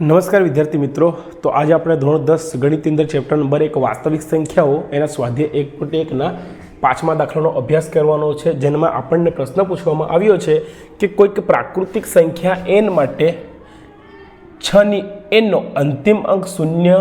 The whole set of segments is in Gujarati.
નમસ્કાર વિદ્યાર્થી મિત્રો. તો આજે આપણે ધોરણ દસ ગણિત અંદર ચેપ્ટર નંબર એક વાસ્તવિક સંખ્યાઓ એના સ્વાધ્યાય એક પોઈન્ટ એકના પાંચમા દાખલાનો અભ્યાસ કરવાનો છે, જેમાં આપણને પ્રશ્ન પૂછવામાં આવ્યો છે કે કોઈક પ્રાકૃતિક સંખ્યા એન માટે છની એનનો અંતિમ અંક શૂન્ય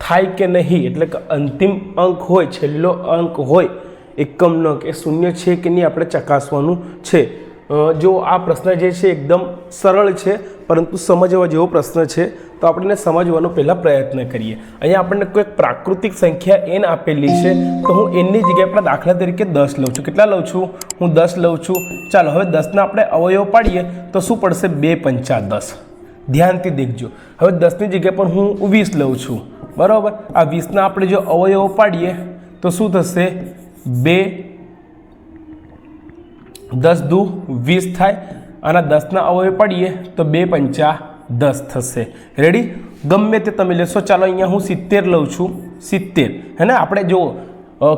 થાય કે નહીં? એટલે કે અંતિમ અંક હોય, છેલ્લો અંક હોય. એકમનો ન કે શૂન્ય છે કે નહીં આપણે ચકાસવાનું છે. જો આ પ્રશ્ન જે છે એકદમ સરળ છે, પરંતુ સમજવા જેવો પ્રશ્ન છે, તો આપણે સમજવાનો પહેલાં પ્રયત્ન કરીએ. અહીંયા આપણને કોઈક પ્રાકૃતિક સંખ્યા એન આપેલી છે, તો હું એનની જગ્યાએ આપણે દાખલા તરીકે દસ લઉં છું. કેટલા લઉં છું? હું દસ લઉં છું. ચાલો, હવે દસના આપણે અવયવ પાડીએ, તો શું પડશે? બે પંચા દસ. ધ્યાનથી દેખજો. હવે દસની જગ્યા પર હું વીસ લઉં છું. બરાબર? આ વીસના આપણે જો અવયવો પાડીએ, તો શું થશે? બે, દસ દુ, વીસ થાય અને દસના અવયવ પાડીએ તો બે પંચા દસ થશે. રેડી ગમે તે તમે લેશો. ચાલો અહીંયા હું સિત્તેર લઉં છું. સિત્તેર. હે ને આપણે જો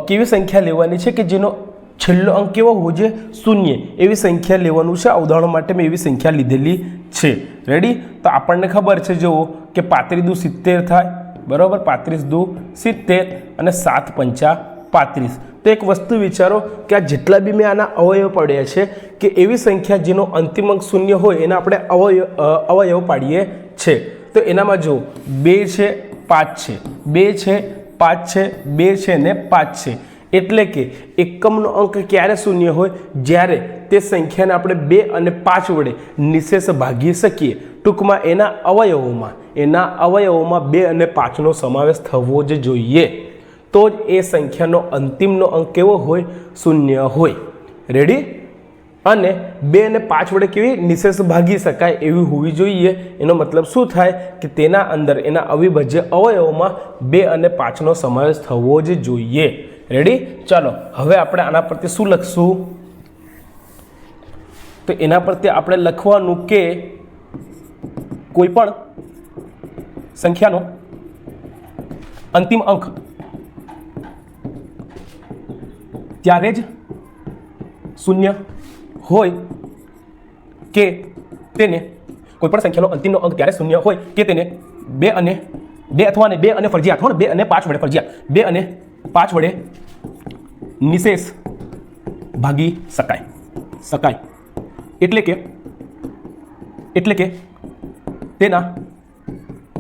કેવી સંખ્યા લેવાની છે કે જેનો છેલ્લો અંક કેવો હોવો જોઈએ? શૂન્ય. એવી સંખ્યા લેવાનું છે. ઉદાહરણ માટે મેં એવી સંખ્યા લીધેલી છે. રેડી તો આપણને ખબર છે, જુઓ, કે પાંત્રીસ દુ સિત્તેર થાય. બરાબર? પાંત્રીસ દુ સિત્તેર અને સાત પંચા પાંત્રીસ. તો એક વસ્તુ વિચારો કે આ જેટલા બી મેં આના અવયવ પડ્યા છે કે એવી સંખ્યા જેનો અંતિમ અંક શૂન્ય હોય એના આપણે અવયવ અવયવ પાડીએ છે. તો એનામાં જુઓ, બે છે, પાંચ છે. બે છે, પાંચ છે, બે છે ને પાંચ છે. એટલે કે એકમનો અંક ક્યારે શૂન્ય હોય? જ્યારે તે સંખ્યાને આપણે બે અને પાંચ વડે નિશેષ ભાગી શકીએ. ટૂંકમાં એના અવયવોમાં એના અવયવોમાં બે અને પાંચનો સમાવેશ થવો જ જોઈએ. તો જ એ સંખ્યાનો અંતિમનો અંક કેવો હોય? શૂન્ય હોય. રેડી અને બે અને પાંચ વડે કેવી? નિશેષ ભાગી શકાય એવી હોવી જોઈએ. એનો મતલબ શું થાય? કે તેના અંદર એના અવિભાજ્ય અવયવોમાં બે અને પાંચનો સમાવેશ થવો જ જોઈએ. રેડી ચાલો, હવે આપણે આના પરથી શું લખશું? તો એના પરથી આપણે લખવાનું કે કોઈ પણ સંખ્યાનો અંતિમ અંક ત્યારે જ શૂન્ય હોય કે તેને કોઈપણ સંખ્યાનો અંતિમનો અંક ત્યારે શૂન્ય હોય કે તેને બે અને બે અથવા અને બે અને ફરજિયાત હોય બે અને પાંચ વડે ફરજિયાત. બે અને પાંચ વડે નિશેષ ભાગી શકાય. શકાય. એટલે કે એટલે કે તેના,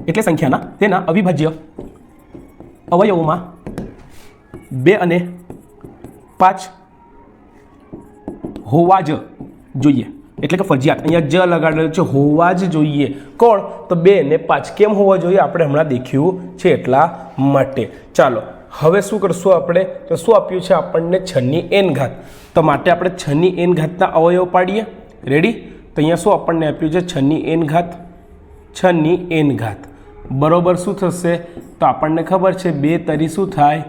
એટલે સંખ્યાના તેના અવિભાજ્ય અવયવોમાં બે અને પાંચ હોવા જ જોઈએ. એટલે કે ફરજિયાત. અહીંયા જ લગાડેલું છે, હોવા જ જોઈએ. કોણ? તો બે ને પાંચ. કેમ હોવા જોઈએ? આપણે હમણાં દેખ્યું છે એટલા માટે. ચાલો, હવે શું કરશું આપણે? તો શું આપ્યું છે આપણને? છની એન ઘાત. તો માટે આપણે છની એન ઘાતના અવયવ પાડીએ. રેડી તો અહીંયા શું આપણને આપ્યું છે? છની એન ઘાત. છની એન ઘાત. બરોબર શું થશે? તો આપણને ખબર છે, બે તરી શું થાય?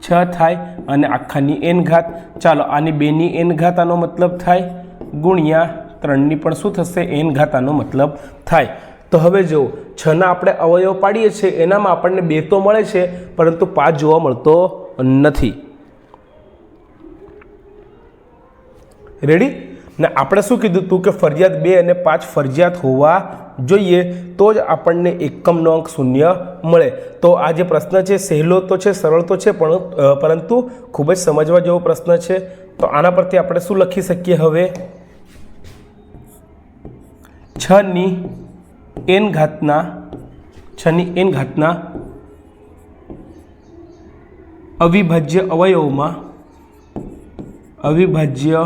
છ થાય અને આખાની એન ઘાત. ચાલો, આની બેની એન ઘાત આનો મતલબ થાય. ગુણ્યા ત્રણની પણ શું થશે? એન ઘાત આનો મતલબ થાય. તો હવે જો છના આપણે અવયવ પાડીએ છીએ, એનામાં આપણને બે તો મળે છે, પરંતુ પાંચ જોવા મળતો નથી. રેડી ને આપણે શું કીધું હતું કે ફરજિયાત બે અને પાંચ ફરજિયાત હોવા જોઈએ તો જ આપણને એકમનો અંક શૂન્ય મળે. તો આ જે પ્રશ્ન છે, સહેલો તો છે, સરળ તો છે, પણ પરંતુ ખૂબ જ સમજવા જેવો પ્રશ્ન છે. તો આના પરથી આપણે શું લખી શકીએ હવે? છની એન ઘાતના છની એન ઘાતના અવિભાજ્ય અવયવોમાં, અવિભાજ્ય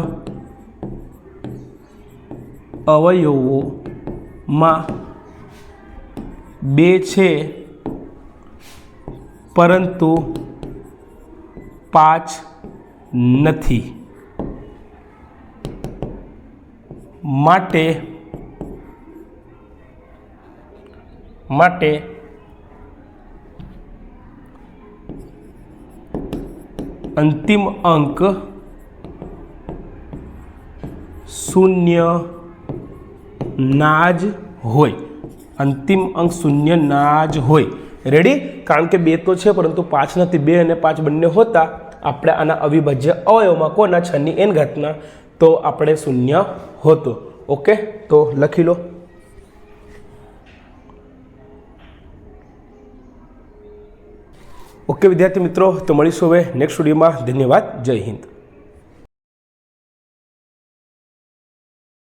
અવયવોમાં બે છે. પરંતુ પાંચ નથી. માટે માટે અંતિમ અંક શૂન્ય ના જ હોય. અંતિમ અંક શૂન્ય ના જ હોય. રેડી કારણ કે બે તો છે, પરંતુ પાંચ નથી, બે અને પાંચ બંને હોતા. આપણે આના અવિભાજ્ય અવયવમાં કોના છની એન ઘાતના? તો આપણે શૂન્ય હોતો. ઓકે તો લખી લો. ઓકે વિદ્યાર્થી મિત્રો, તો મળીશું હવે નેક્સ્ટ સ્ટુડિયોમાં ધન્યવાદ. જય હિન્દ.